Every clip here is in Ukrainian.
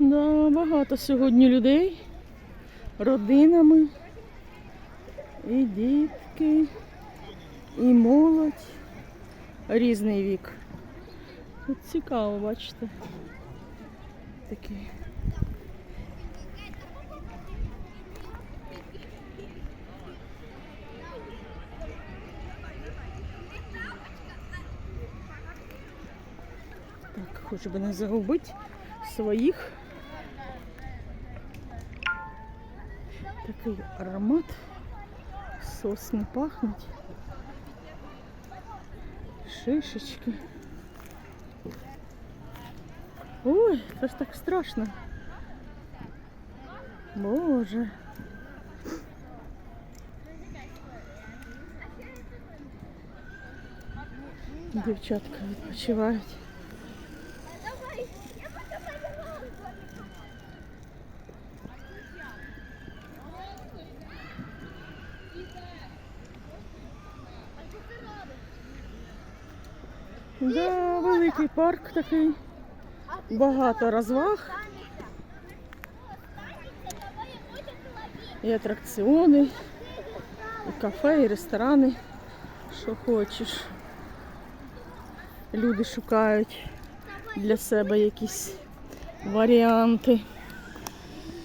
Да, багато сьогодні людей, родинами, і дітки, і молодь, різний вік. Тут цікаво, бачите. Такий. Так, хоч би не загубити своїх. Такий аромат. Сосни пахнуть. Шишечки. Ой, це ж так страшно. Боже. Дівчатка відпочивають. Да, великий парк такий. Багато розваг. І атракціони, і кафе, і ресторани. Що хочеш. Люди шукають для себе якісь варіанти,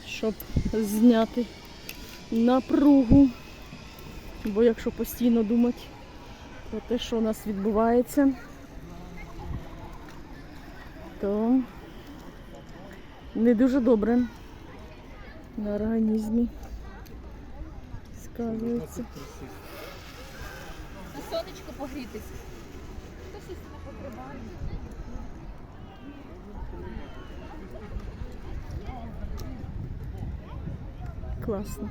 щоб зняти напругу. Бо якщо постійно думати про те, що у нас відбувається, то не дуже добре на організмі сказується. Сонечко погрітися. Не покриває. Класно.